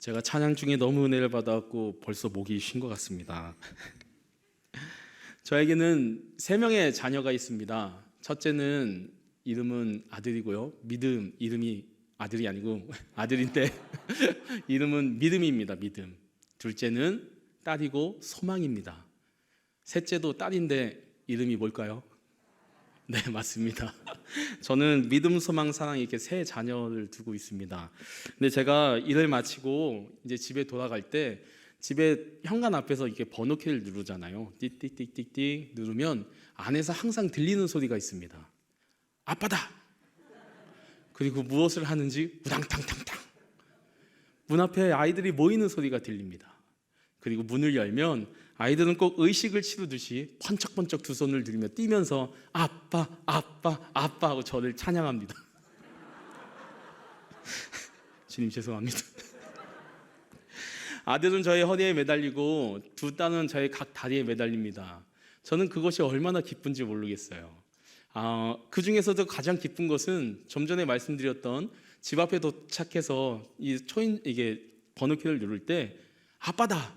제가 찬양 중에 너무 은혜를 받았고 벌써 목이 쉰 것 같습니다. 저에게는 세 명의 자녀가 있습니다. 첫째는 이름은 아들이고요. 믿음 이름이 아들이 아니고 아들인데 이름은 믿음입니다. 믿음. 둘째는 딸이고 소망입니다. 셋째도 딸인데 이름이 뭘까요? 네, 맞습니다. 저는 믿음, 소망, 사랑 이렇게 세 자녀를 두고 있습니다. 근데 제가 일을 마치고 이제 집에 돌아갈 때 집에 현관 앞에서 이렇게 번호키를 누르잖아요. 띡띡띡띡띡 누르면 안에서 항상 들리는 소리가 있습니다. 아빠다. 그리고 무엇을 하는지 우당탕탕탕. 문 앞에 아이들이 모이는 소리가 들립니다. 그리고 문을 열면 아이들은 꼭 의식을 치르듯이 번쩍번쩍 두 손을 들며 뛰면서 아빠, 아빠, 아빠 하고 저를 찬양합니다. 주님 죄송합니다. 아들은 저의 허리에 매달리고 두 딸은 저의 각 다리에 매달립니다. 저는 그것이 얼마나 기쁜지 모르겠어요. 아, 그 중에서도 가장 기쁜 것은 좀 전에 말씀드렸던 집 앞에 도착해서 이 초인 이게 번호키를 누를 때 아빠다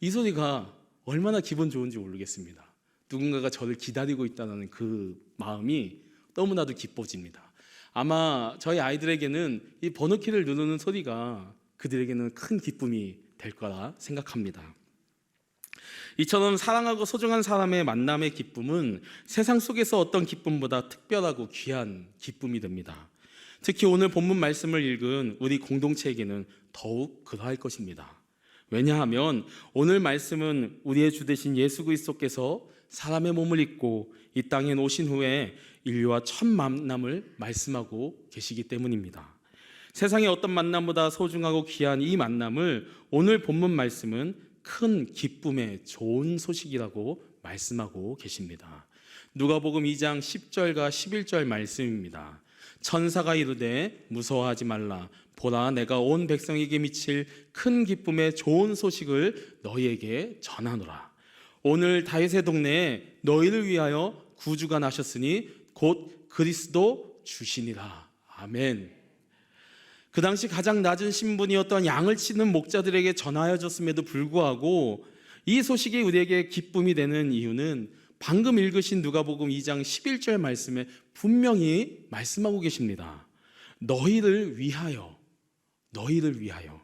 이 소리가 얼마나 기분 좋은지 모르겠습니다. 누군가가 저를 기다리고 있다는 그 마음이 너무나도 기뻐집니다. 아마 저희 아이들에게는 이 번호키를 누르는 소리가 그들에게는 큰 기쁨이 될 거라 생각합니다. 이처럼 사랑하고 소중한 사람의 만남의 기쁨은 세상 속에서 어떤 기쁨보다 특별하고 귀한 기쁨이 됩니다. 특히 오늘 본문 말씀을 읽은 우리 공동체에게는 더욱 그러할 것입니다. 왜냐하면 오늘 말씀은 우리의 주 되신 예수 그리스도께서 사람의 몸을 입고 이 땅에 오신 후에 인류와 첫 만남을 말씀하고 계시기 때문입니다. 세상의 어떤 만남보다 소중하고 귀한 이 만남을 오늘 본문 말씀은 큰 기쁨의 좋은 소식이라고 말씀하고 계십니다. 누가복음 2장 10절과 11절 말씀입니다. 천사가 이르되 무서워하지 말라 보라 내가 온 백성에게 미칠 큰 기쁨의 좋은 소식을 너희에게 전하노라. 오늘 다윗의 동네에 너희를 위하여 구주가 나셨으니 곧 그리스도 주시니라. 아멘. 그 당시 가장 낮은 신분이었던 양을 치는 목자들에게 전하여졌음에도 불구하고 이 소식이 우리에게 기쁨이 되는 이유는 방금 읽으신 누가복음 2장 11절 말씀에 분명히 말씀하고 계십니다. 너희를 위하여 너희를 위하여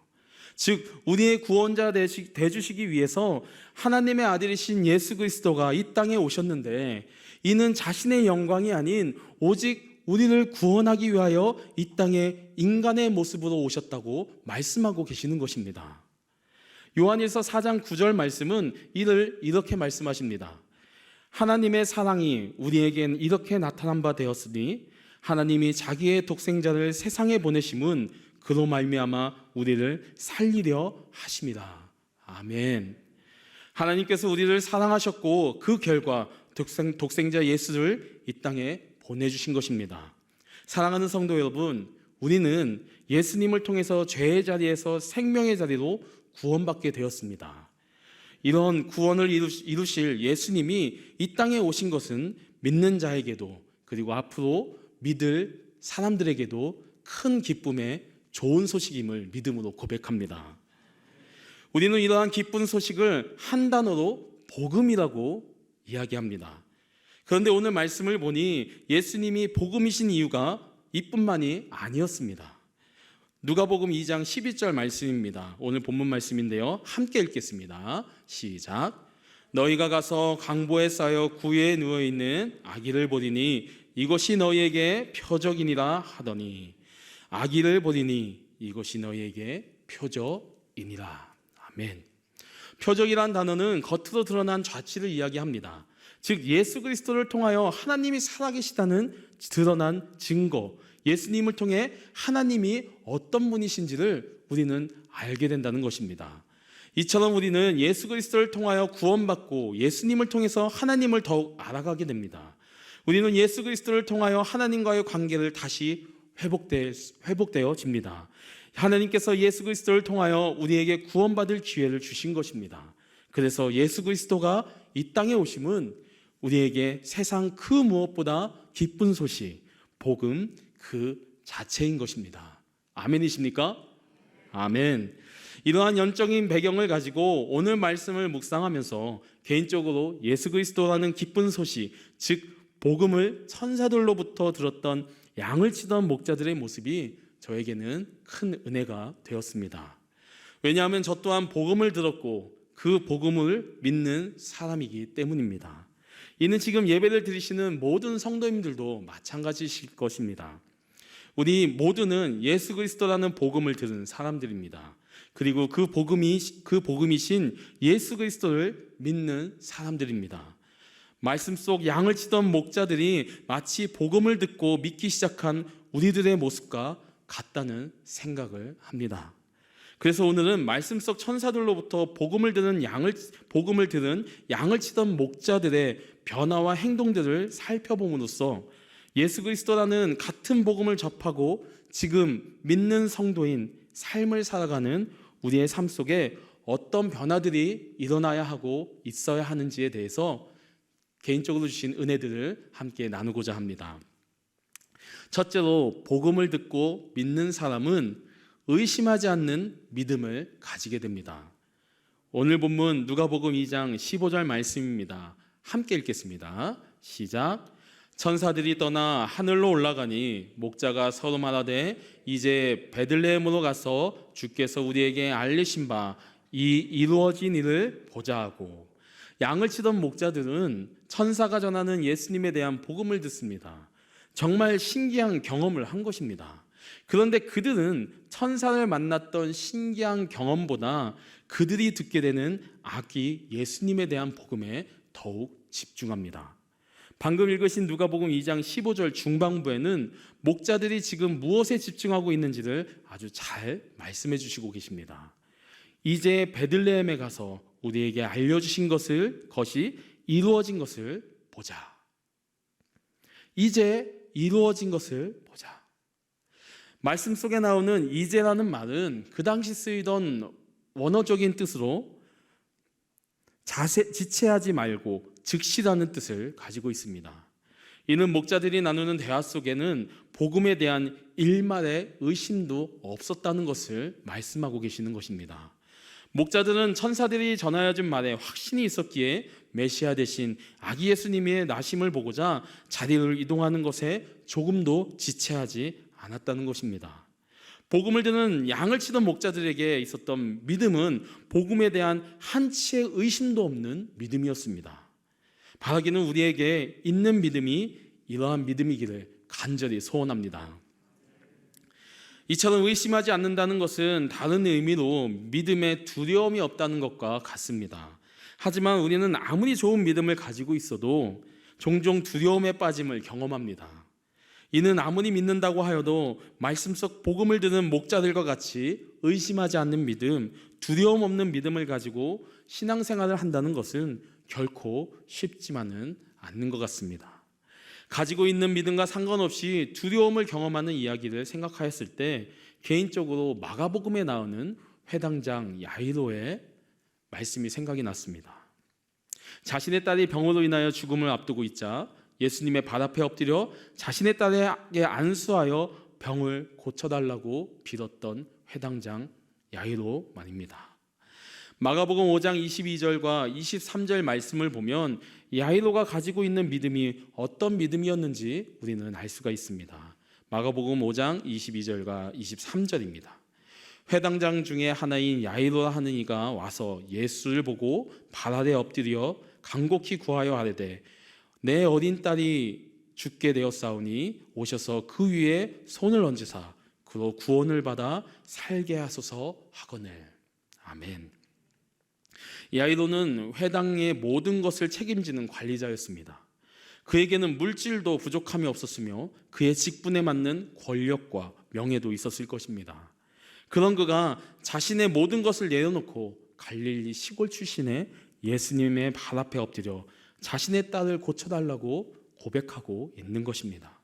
즉 우리의 구원자 되주시기 위해서 하나님의 아들이신 예수 그리스도가 이 땅에 오셨는데 이는 자신의 영광이 아닌 오직 우리를 구원하기 위하여 이 땅에 인간의 모습으로 오셨다고 말씀하고 계시는 것입니다. 요한일서 4장 9절 말씀은 이를 이렇게 말씀하십니다. 하나님의 사랑이 우리에겐 이렇게 나타난 바 되었으니 하나님이 자기의 독생자를 세상에 보내심은 그로 말미암아 우리를 살리려 하심이다. 아멘. 하나님께서 우리를 사랑하셨고 그 결과 독생, 독생자 예수를 이 땅에 보내주신 것입니다. 사랑하는 성도 여러분, 우리는 예수님을 통해서 죄의 자리에서 생명의 자리로 구원받게 되었습니다. 이런 구원을 이루실 예수님이 이 땅에 오신 것은 믿는 자에게도 그리고 앞으로 믿을 사람들에게도 큰 기쁨의 좋은 소식임을 믿음으로 고백합니다. 우리는 이러한 기쁜 소식을 한 단어로 복음이라고 이야기합니다. 그런데 오늘 말씀을 보니 예수님이 복음이신 이유가 이뿐만이 아니었습니다. 누가복음 2장 12절 말씀입니다. 오늘 본문 말씀인데요. 함께 읽겠습니다. 시작. 너희가 가서 강보에 쌓여 구유에 누워 있는 아기를 보리니 이것이 너희에게 표적이니라 하더니 아기를 보리니 이것이 너희에게 표적이니라. 아멘. 표적이란 단어는 겉으로 드러난 좌치를 이야기합니다. 즉 예수 그리스도를 통하여 하나님이 살아계시다는 드러난 증거, 예수님을 통해 하나님이 어떤 분이신지를 우리는 알게 된다는 것입니다. 이처럼 우리는 예수 그리스도를 통하여 구원받고 예수님을 통해서 하나님을 더욱 알아가게 됩니다. 우리는 예수 그리스도를 통하여 하나님과의 관계를 다시 회복되, 회복되어집니다. 하나님께서 예수 그리스도를 통하여 우리에게 구원받을 기회를 주신 것입니다. 그래서 예수 그리스도가 이 땅에 오심은 우리에게 세상 그 무엇보다 기쁜 소식, 복음 그 자체인 것입니다. 아멘이십니까? 아멘. 이러한 연적인 배경을 가지고 오늘 말씀을 묵상하면서 개인적으로 예수 그리스도라는 기쁜 소식, 즉 복음을 천사들로부터 들었던 양을 치던 목자들의 모습이 저에게는 큰 은혜가 되었습니다. 왜냐하면 저 또한 복음을 들었고 그 복음을 믿는 사람이기 때문입니다. 이는 지금 예배를 드리시는 모든 성도님들도 마찬가지실 것입니다. 우리 모두는 예수 그리스도라는 복음을 들은 사람들입니다. 그리고 그 복음이 그 복음이신 예수 그리스도를 믿는 사람들입니다. 말씀 속 양을 치던 목자들이 마치 복음을 듣고 믿기 시작한 우리들의 모습과 같다는 생각을 합니다. 그래서 오늘은 말씀 속 천사들로부터 복음을 들은 양을 복음을 들은 양을 치던 목자들의 변화와 행동들을 살펴봄으로써 예수 그리스도라는 같은 복음을 접하고 지금 믿는 성도인 삶을 살아가는 우리의 삶 속에 어떤 변화들이 일어나야 하고 있어야 하는지에 대해서 개인적으로 주신 은혜들을 함께 나누고자 합니다. 첫째로 복음을 듣고 믿는 사람은 의심하지 않는 믿음을 가지게 됩니다. 오늘 본문 누가복음 2장 15절 말씀입니다. 함께 읽겠습니다. 시작. 천사들이 떠나 하늘로 올라가니 목자가 서로 말하되 이제 베들레헴으로 가서 주께서 우리에게 알리신 바 이 이루어진 일을 보자 하고 양을 치던 목자들은 천사가 전하는 예수님에 대한 복음을 듣습니다. 정말 신기한 경험을 한 것입니다. 그런데 그들은 천사를 만났던 신기한 경험보다 그들이 듣게 되는 아기 예수님에 대한 복음에 더욱 집중합니다. 방금 읽으신 누가복음 2장 15절 중반부에는 목자들이 지금 무엇에 집중하고 있는지를 아주 잘 말씀해 주시고 계십니다. 이제 베들레헴에 가서 우리에게 알려 주신 것을 것이 이루어진 것을 보자. 이제 이루어진 것을 보자. 말씀 속에 나오는 이제라는 말은 그 당시 쓰이던 원어적인 뜻으로 자세, 지체하지 말고 즉시라는 뜻을 가지고 있습니다. 이는 목자들이 나누는 대화 속에는 복음에 대한 일말의 의심도 없었다는 것을 말씀하고 계시는 것입니다. 목자들은 천사들이 전하여준 말에 확신이 있었기에 메시아 대신 아기 예수님의 나심을 보고자 자리를 이동하는 것에 조금도 지체하지 않았다는 것입니다. 복음을 듣는 양을 치던 목자들에게 있었던 믿음은 복음에 대한 한치의 의심도 없는 믿음이었습니다. 바라기는 우리에게 있는 믿음이 이러한 믿음이기를 간절히 소원합니다. 이처럼 의심하지 않는다는 것은 다른 의미로 믿음에 두려움이 없다는 것과 같습니다. 하지만 우리는 아무리 좋은 믿음을 가지고 있어도 종종 두려움에 빠짐을 경험합니다. 이는 아무리 믿는다고 하여도 말씀 속 복음을 듣는 목자들과 같이 의심하지 않는 믿음, 두려움 없는 믿음을 가지고 신앙생활을 한다는 것은 결코 쉽지만은 않는 것 같습니다. 가지고 있는 믿음과 상관없이 두려움을 경험하는 이야기를 생각하였을 때 개인적으로 마가복음에 나오는 회당장 야이로의 말씀이 생각이 났습니다. 자신의 딸이 병으로 인하여 죽음을 앞두고 있자 예수님의 발 앞에 엎드려 자신의 딸에게 안수하여 병을 고쳐달라고 빌었던 회당장 야이로 말입니다. 마가복음 5장 22절과 23절 말씀을 보면 야이로가 가지고 있는 믿음이 어떤 믿음이었는지 우리는 알 수가 있습니다. 마가복음 5장 22절과 23절입니다. 회당장 중에 하나인 야이로라 하는 이가 와서 예수를 보고 발 아래 엎드려 간곡히 구하여 하되 내 어린 딸이 죽게 되었사오니 오셔서 그 위에 손을 얹으사 그로 구원을 받아 살게 하소서 하거늘 아멘. 야이로는 회당의 모든 것을 책임지는 관리자였습니다. 그에게는 물질도 부족함이 없었으며 그의 직분에 맞는 권력과 명예도 있었을 것입니다. 그런 그가 자신의 모든 것을 내려놓고 갈릴리 시골 출신의 예수님의 발 앞에 엎드려 자신의 딸을 고쳐달라고 고백하고 있는 것입니다.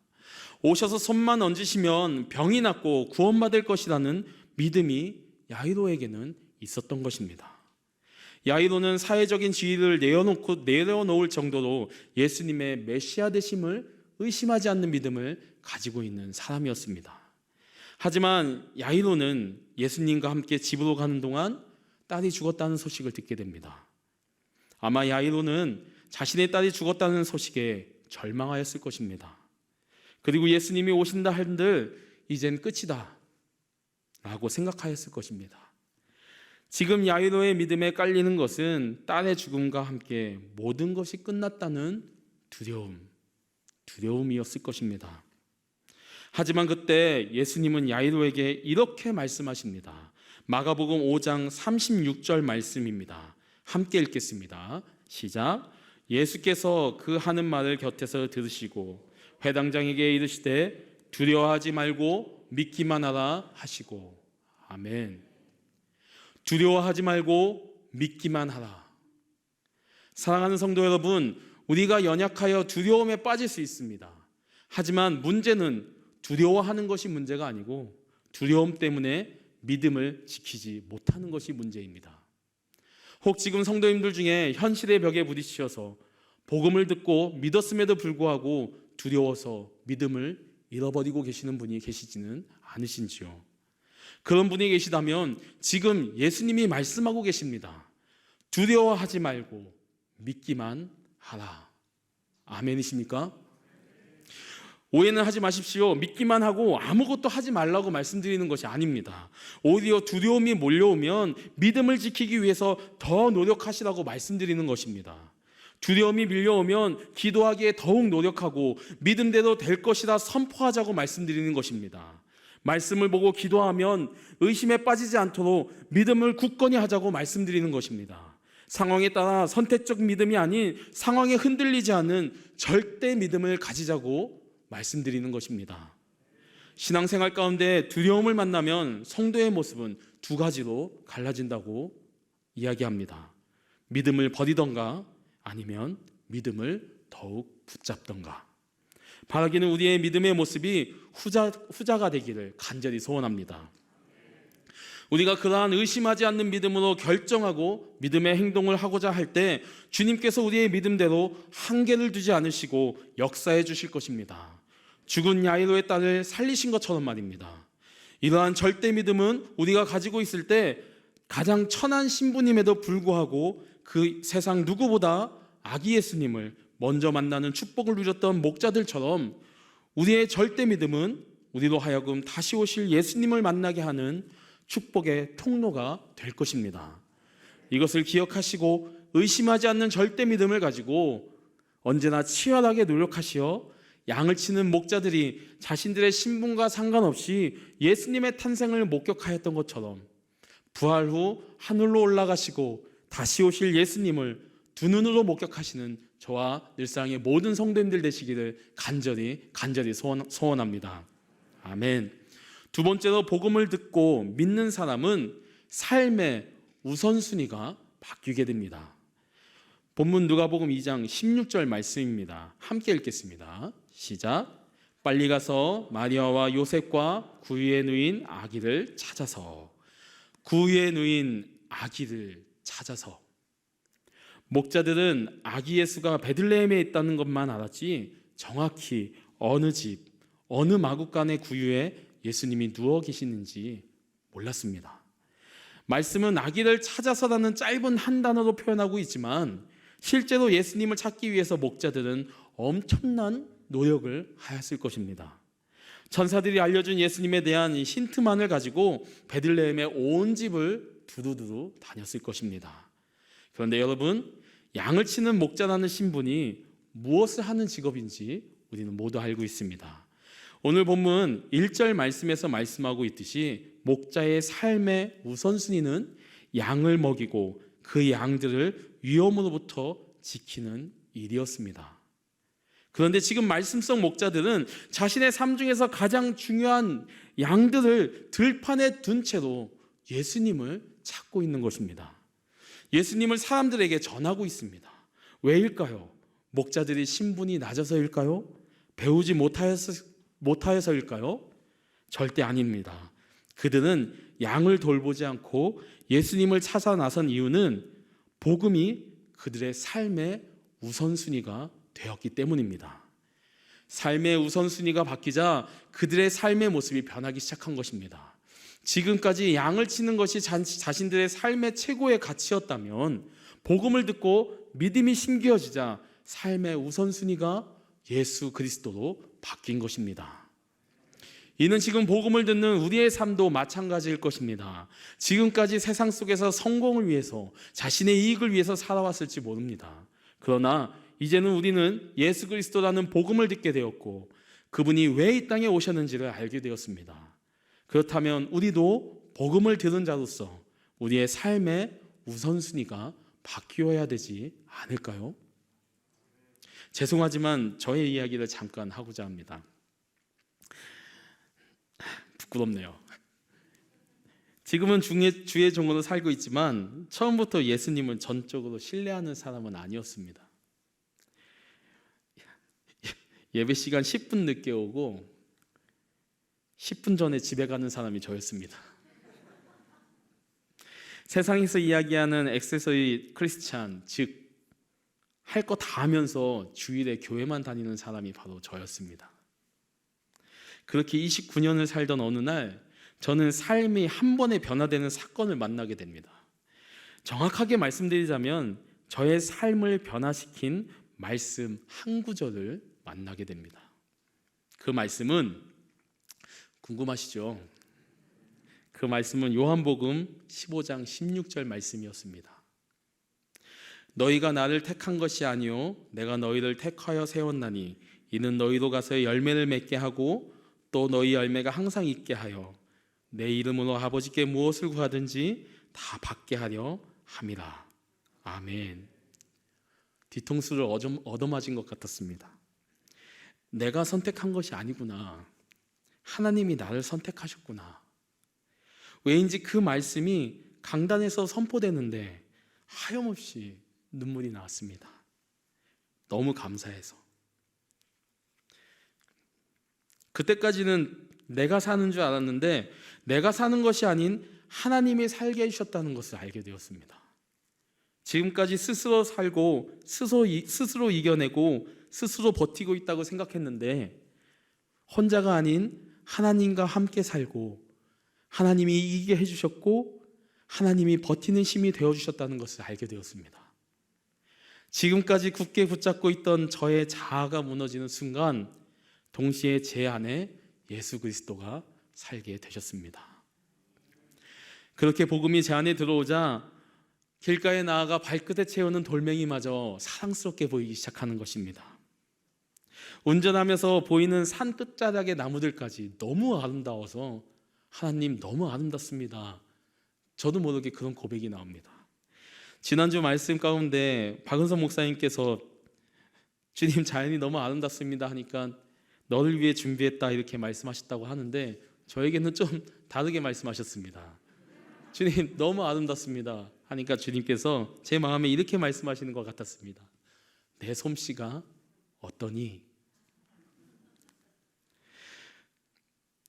오셔서 손만 얹으시면 병이 낫고 구원받을 것이라는 믿음이 야이로에게는 있었던 것입니다. 야이로는 사회적인 지위를 내어놓고 내려놓을 정도로 예수님의 메시아 되심을 의심하지 않는 믿음을 가지고 있는 사람이었습니다. 하지만 야이로는 예수님과 함께 집으로 가는 동안 딸이 죽었다는 소식을 듣게 됩니다. 아마 야이로는 자신의 딸이 죽었다는 소식에 절망하였을 것입니다. 그리고 예수님이 오신다 한들 이젠 끝이다 라고 생각하였을 것입니다. 지금 야이로의 믿음에 깔리는 것은 딸의 죽음과 함께 모든 것이 끝났다는 두려움, 두려움이었을 것입니다. 하지만 그때 예수님은 야이로에게 이렇게 말씀하십니다. 마가복음 5장 36절 말씀입니다. 함께 읽겠습니다. 시작. 예수께서 그 하는 말을 곁에서 들으시고 회당장에게 이르시되 두려워하지 말고 믿기만 하라 하시고 아멘. 두려워하지 말고 믿기만 하라. 사랑하는 성도 여러분, 우리가 연약하여 두려움에 빠질 수 있습니다. 하지만 문제는 두려워하는 것이 문제가 아니고 두려움 때문에 믿음을 지키지 못하는 것이 문제입니다. 혹 지금 성도님들 중에 현실의 벽에 부딪히셔서 복음을 듣고 믿었음에도 불구하고 두려워서 믿음을 잃어버리고 계시는 분이 계시지는 않으신지요? 그런 분이 계시다면 지금 예수님이 말씀하고 계십니다. 두려워하지 말고 믿기만 하라. 아멘이십니까? 오해는 하지 마십시오. 믿기만 하고 아무것도 하지 말라고 말씀드리는 것이 아닙니다. 오히려 두려움이 몰려오면 믿음을 지키기 위해서 더 노력하시라고 말씀드리는 것입니다. 두려움이 밀려오면 기도하기에 더욱 노력하고 믿음대로 될 것이라 선포하자고 말씀드리는 것입니다. 말씀을 보고 기도하면 의심에 빠지지 않도록 믿음을 굳건히 하자고 말씀드리는 것입니다. 상황에 따라 선택적 믿음이 아닌 상황에 흔들리지 않는 절대 믿음을 가지자고 말씀드리는 것입니다. 신앙생활 가운데 두려움을 만나면 성도의 모습은 두 가지로 갈라진다고 이야기합니다. 믿음을 버리던가 아니면 믿음을 더욱 붙잡던가. 바라기는 우리의 믿음의 모습이 후자, 후자가 되기를 간절히 소원합니다. 우리가 그러한 의심하지 않는 믿음으로 결정하고 믿음의 행동을 하고자 할 때 주님께서 우리의 믿음대로 한계를 두지 않으시고 역사해 주실 것입니다. 죽은 야이로의 딸을 살리신 것처럼 말입니다. 이러한 절대 믿음은 우리가 가지고 있을 때 가장 천한 신부님에도 불구하고 그 세상 누구보다 아기 예수님을 먼저 만나는 축복을 누렸던 목자들처럼 우리의 절대 믿음은 우리로 하여금 다시 오실 예수님을 만나게 하는 축복의 통로가 될 것입니다. 이것을 기억하시고 의심하지 않는 절대 믿음을 가지고 언제나 치열하게 노력하시어 양을 치는 목자들이 자신들의 신분과 상관없이 예수님의 탄생을 목격하였던 것처럼 부활 후 하늘로 올라가시고 다시 오실 예수님을 두 눈으로 목격하시는 저와 일상의 모든 성도님들 되시기를 간절히 간절히 소원, 소원합니다. 아멘. 두 번째로 복음을 듣고 믿는 사람은 삶의 우선순위가 바뀌게 됩니다. 본문 누가복음 2장 16절 말씀입니다. 함께 읽겠습니다. 시작. 빨리 가서 마리아와 요셉과 구유에 누인 아기를 찾아서 구유에 누인 아기를 찾아서 목자들은 아기 예수가 베들레헴에 있다는 것만 알았지 정확히 어느 집 어느 마구간의 구유에 예수님이 누워 계시는지 몰랐습니다. 말씀은 아기를 찾아서라는 짧은 한 단어로 표현하고 있지만 실제로 예수님을 찾기 위해서 목자들은 엄청난 노력을 하였을 것입니다. 천사들이 알려준 예수님에 대한 힌트만을 가지고 베들레헴의 온 집을 두루두루 다녔을 것입니다. 그런데 여러분, 양을 치는 목자라는 신분이 무엇을 하는 직업인지 우리는 모두 알고 있습니다. 오늘 본문 1절 말씀에서 말씀하고 있듯이 목자의 삶의 우선순위는 양을 먹이고 그 양들을 위험으로부터 지키는 일이었습니다. 그런데 지금 말씀 속 목자들은 자신의 삶 중에서 가장 중요한 양들을 들판에 둔 채로 예수님을 찾고 있는 것입니다. 예수님을 사람들에게 전하고 있습니다. 왜일까요? 목자들이 신분이 낮아서일까요? 배우지 못하여서, 못하여서일까요? 절대 아닙니다. 그들은 양을 돌보지 않고 예수님을 찾아 나선 이유는 복음이 그들의 삶의 우선순위가 되었기 때문입니다. 삶의 우선순위가 바뀌자 그들의 삶의 모습이 변하기 시작한 것입니다. 지금까지 양을 치는 것이 자- 자신들의 삶의 최고의 가치였다면 복음을 듣고 믿음이 심겨지자 삶의 우선순위가 예수 그리스도로 바뀐 것입니다. 이는 지금 복음을 듣는 우리의 삶도 마찬가지일 것입니다. 지금까지 세상 속에서 성공을 위해서 자신의 이익을 위해서 살아왔을지 모릅니다. 그러나 이제는 우리는 예수 그리스도라는 복음을 듣게 되었고 그분이 왜 이 땅에 오셨는지를 알게 되었습니다. 그렇다면 우리도 복음을 들은 자로서 우리의 삶의 우선순위가 바뀌어야 되지 않을까요? 죄송하지만 저의 이야기를 잠깐 하고자 합니다. 부끄럽네요. 지금은 중의, 주의 종으로 살고 있지만 처음부터 예수님을 전적으로 신뢰하는 사람은 아니었습니다. 예배 시간 10분 늦게 오고 10분 전에 집에 가는 사람이 저였습니다. 세상에서 이야기하는 액세서리 크리스찬, 즉 할 거 다 하면서 주일에 교회만 다니는 사람이 바로 저였습니다. 그렇게 29년을 살던 어느 날 저는 삶이 한 번에 변화되는 사건을 만나게 됩니다. 정확하게 말씀드리자면 저의 삶을 변화시킨 말씀 한 구절을 만나게 됩니다. 그 말씀은 궁금하시죠? 그 말씀은 요한복음 15장 16절 말씀이었습니다. 너희가 나를 택한 것이 아니요 내가 너희를 택하여 세웠나니 이는 너희로 가서 열매를 맺게 하고 또 너희 열매가 항상 있게 하여 내 이름으로 아버지께 무엇을 구하든지 다 받게 하려 함이라. 아멘. 뒤통수를 얻어- 얻어맞은 것 같았습니다. 내가 선택한 것이 아니구나. 하나님이 나를 선택하셨구나. 왜인지 그 말씀이 강단에서 선포되는데 하염없이 눈물이 나왔습니다. 너무 감사해서. 그때까지는 내가 사는 줄 알았는데 내가 사는 것이 아닌 하나님이 살게 해주셨다는 것을 알게 되었습니다. 지금까지 스스로 살고 스스로, 이겨내고 스스로 버티고 있다고 생각했는데 혼자가 아닌 하나님과 함께 살고 하나님이 이기게 해주셨고 하나님이 버티는 힘이 되어주셨다는 것을 알게 되었습니다. 지금까지 굳게 붙잡고 있던 저의 자아가 무너지는 순간 동시에 제 안에 예수 그리스도가 살게 되셨습니다. 그렇게 복음이 제 안에 들어오자 길가에 나아가 발끝에 채우는 돌멩이마저 사랑스럽게 보이기 시작하는 것입니다. 운전하면서 보이는 산 끝자락의 나무들까지 너무 아름다워서 하나님 너무 아름답습니다. 저도 모르게 그런 고백이 나옵니다. 지난주 말씀 가운데 박은선 목사님께서 주님 자연이 너무 아름답습니다 하니까 너를 위해 준비했다 이렇게 말씀하셨다고 하는데 저에게는 좀 다르게 말씀하셨습니다. 주님 너무 아름답습니다 하니까 주님께서 제 마음에 이렇게 말씀하시는 것 같았습니다. 내 솜씨가 어떠니?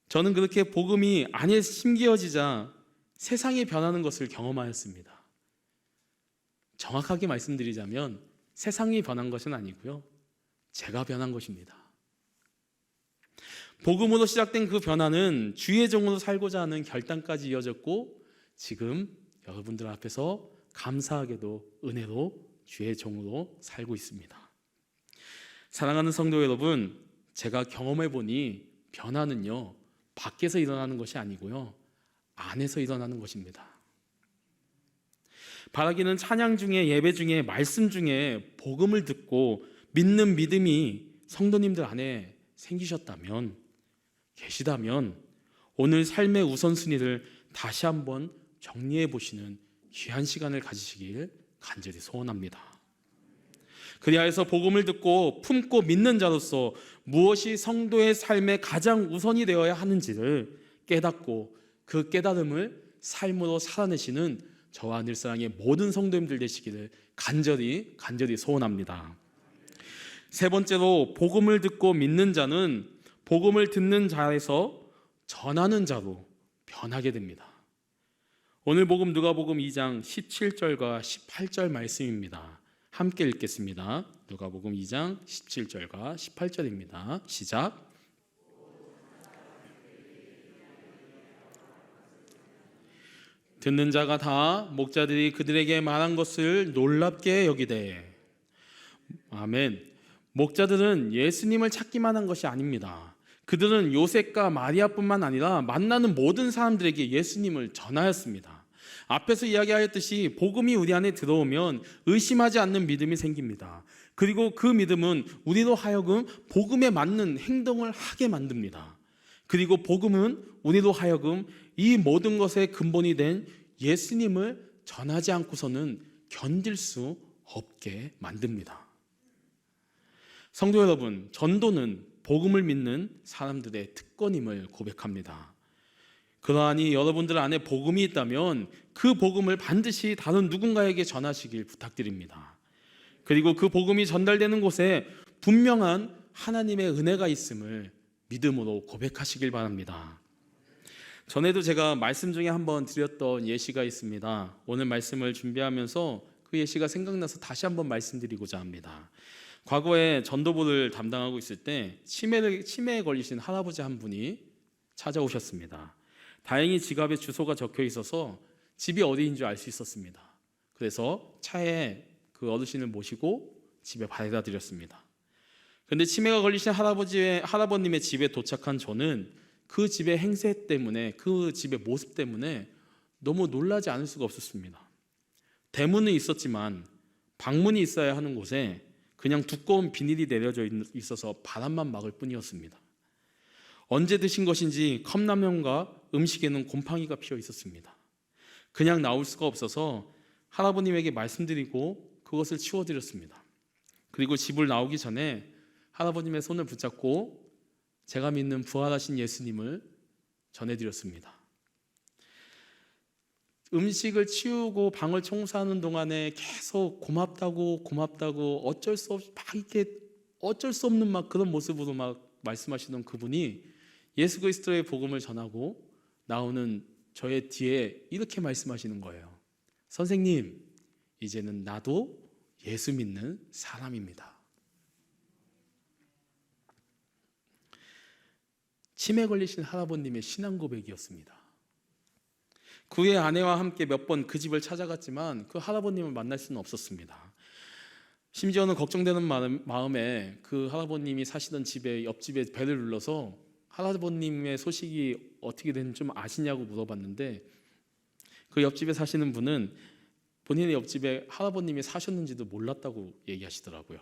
저는 그렇게 복음이 안에 심겨지자 세상이 변하는 것을 경험하였습니다. 정확하게 말씀드리자면 세상이 변한 것은 아니고요. 제가 변한 것입니다. 복음으로 시작된 그 변화는 주의 종으로 살고자 하는 결단까지 이어졌고 지금 여러분들 앞에서 감사하게도 은혜로 주의 종으로 살고 있습니다. 사랑하는 성도 여러분, 제가 경험해 보니 변화는요, 밖에서 일어나는 것이 아니고요, 안에서 일어나는 것입니다. 바라기는 찬양 중에 예배 중에 말씀 중에 복음을 듣고 믿는 믿음이 성도님들 안에 생기셨다면 계시다면 오늘 삶의 우선순위를 다시 한번 정리해 보시는 귀한 시간을 가지시길 간절히 소원합니다. 그리하여서 복음을 듣고 품고 믿는 자로서 무엇이 성도의 삶의 가장 우선이 되어야 하는지를 깨닫고 그 깨달음을 삶으로 살아내시는 저와 늘사랑의 모든 성도님들 되시기를 간절히 간절히 소원합니다. 세 번째로 복음을 듣고 믿는 자는 복음을 듣는 자에서 전하는 자로 변하게 됩니다. 오늘 복음 누가복음 2장 17절과 18절 말씀입니다. 함께 읽겠습니다. 누가복음 2장 17절과 18절입니다. 시작. 듣는 자가 다 목자들이 그들에게 말한 것을 놀랍게 여기되 아멘. 목자들은 예수님을 찾기만 한 것이 아닙니다. 그들은 요셉과 마리아뿐만 아니라 만나는 모든 사람들에게 예수님을 전하였습니다. 앞에서 이야기하였듯이 복음이 우리 안에 들어오면 의심하지 않는 믿음이 생깁니다. 그리고 그 믿음은 우리로 하여금 복음에 맞는 행동을 하게 만듭니다. 그리고 복음은 우리로 하여금 이 모든 것의 근본이 된 예수님을 전하지 않고서는 견딜 수 없게 만듭니다. 성도 여러분, 전도는 복음을 믿는 사람들의 특권임을 고백합니다. 그러하니 여러분들 안에 복음이 있다면 그 복음을 반드시 다른 누군가에게 전하시길 부탁드립니다. 그리고 그 복음이 전달되는 곳에 분명한 하나님의 은혜가 있음을 믿음으로 고백하시길 바랍니다. 전에도 제가 말씀 중에 한번 드렸던 예시가 있습니다. 오늘 말씀을 준비하면서 그 예시가 생각나서 다시 한번 말씀드리고자 합니다. 과거에 전도부를 담당하고 있을 때 치매를, 치매에 걸리신 할아버지 한 분이 찾아오셨습니다. 다행히 지갑에 주소가 적혀 있어서 집이 어디인 줄알수 있었습니다. 그래서 차에 그 어르신을 모시고 집에 바래다 드렸습니다. 근데 치매가 걸리신 할아버지의 할아버님의 집에 도착한 저는 그 집의 행세 때문에 그 집의 모습 때문에 너무 놀라지 않을 수가 없었습니다. 대문은 있었지만 방문이 있어야 하는 곳에 그냥 두꺼운 비닐이 내려져 있어서 바람만 막을 뿐이었습니다. 언제 드신 것인지 컵라면과 음식에는 곰팡이가 피어 있었습니다. 그냥 나올 수가 없어서 할아버님에게 말씀드리고 그것을 치워드렸습니다. 그리고 집을 나오기 전에 할아버님의 손을 붙잡고 제가 믿는 부활하신 예수님을 전해드렸습니다. 음식을 치우고 방을 청소하는 동안에 계속 고맙다고 고맙다고 어쩔 수 없이 막 이렇게 어쩔 수 없는 막 그런 모습으로 막 말씀하시던 그분이 예수 그리스도의 복음을 전하고 나오는 저의 뒤에 이렇게 말씀하시는 거예요. 선생님, 이제는 나도 예수 믿는 사람입니다. 치매 걸리신 할아버님의 신앙 고백이었습니다. 그의 아내와 함께 몇 번 그 집을 찾아갔지만 그 할아버님을 만날 수는 없었습니다. 심지어는 걱정되는 마음에 그 할아버님이 사시던 집에 옆집에 배를 눌러서 할아버님의 소식이 어떻게 되는지 좀 아시냐고 물어봤는데 그 옆집에 사시는 분은 본인의 옆집에 할아버님이 사셨는지도 몰랐다고 얘기하시더라고요.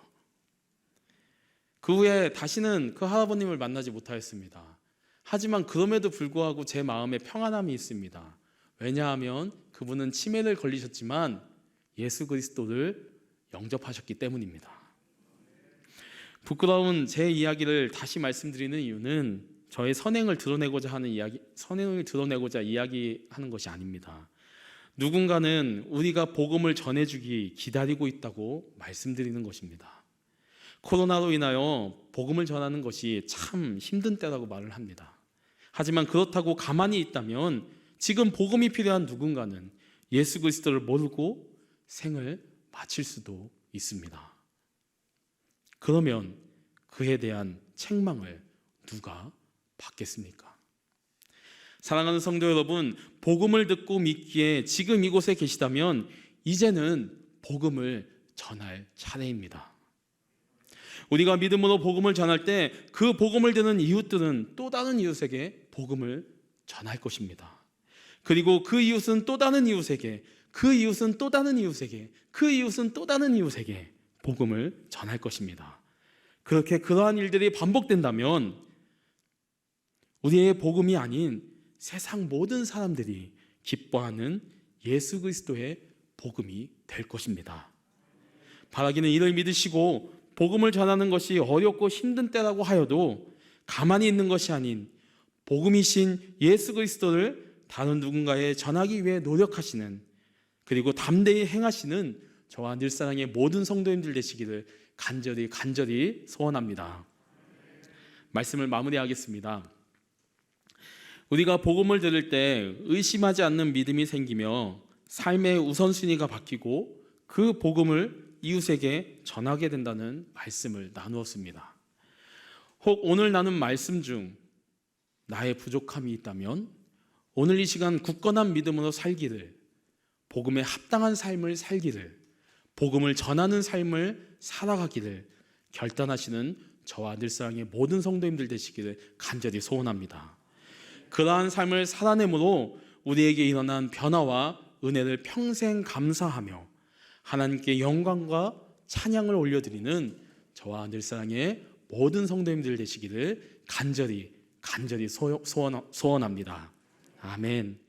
그 후에 다시는 그 할아버님을 만나지 못하였습니다. 하지만 그럼에도 불구하고 제 마음에 평안함이 있습니다. 왜냐하면 그분은 치매를 걸리셨지만 예수 그리스도를 영접하셨기 때문입니다. 부끄러운 제 이야기를 다시 말씀드리는 이유는 저의 선행을 드러내고자 하는 이야기, 선행을 드러내고자 이야기하는 것이 아닙니다. 누군가는 우리가 복음을 전해주기 기다리고 있다고 말씀드리는 것입니다. 코로나로 인하여 복음을 전하는 것이 참 힘든 때라고 말을 합니다. 하지만 그렇다고 가만히 있다면 지금 복음이 필요한 누군가는 예수 그리스도를 모르고 생을 마칠 수도 있습니다. 그러면 그에 대한 책망을 누가 받겠습니까? 사랑하는 성도 여러분, 복음을 듣고 믿기에 지금 이곳에 계시다면 이제는 복음을 전할 차례입니다. 우리가 믿음으로 복음을 전할 때 그 복음을 듣는 이웃들은 또 다른 이웃에게 복음을 전할 것입니다. 그리고 그 이웃은 또 다른 이웃에게, 그 이웃은 또 다른 이웃에게, 그 이웃은 또 다른 이웃에게 복음을 전할 것입니다. 그렇게 그러한 일들이 반복된다면 우리의 복음이 아닌 세상 모든 사람들이 기뻐하는 예수 그리스도의 복음이 될 것입니다. 바라기는 이를 믿으시고 복음을 전하는 것이 어렵고 힘든 때라고 하여도 가만히 있는 것이 아닌 복음이신 예수 그리스도를 다른 누군가에 전하기 위해 노력하시는 그리고 담대히 행하시는 저와 늘 사랑의 모든 성도님들 되시기를 간절히 간절히 소원합니다. 말씀을 마무리하겠습니다. 우리가 복음을 들을 때 의심하지 않는 믿음이 생기며 삶의 우선순위가 바뀌고 그 복음을 이웃에게 전하게 된다는 말씀을 나누었습니다. 혹 오늘 나눈 말씀 중 나의 부족함이 있다면 오늘 이 시간 굳건한 믿음으로 살기를 복음에 합당한 삶을 살기를 복음을 전하는 삶을 살아가기를 결단하시는 저와 늘사랑의 모든 성도님들 되시기를 간절히 소원합니다. 그러한 삶을 살아내므로 우리에게 일어난 변화와 은혜를 평생 감사하며 하나님께 영광과 찬양을 올려드리는 저와 늘사랑의 모든 성도님들 되시기를 간절히 간절히 소- 소원, 소원합니다. 아멘.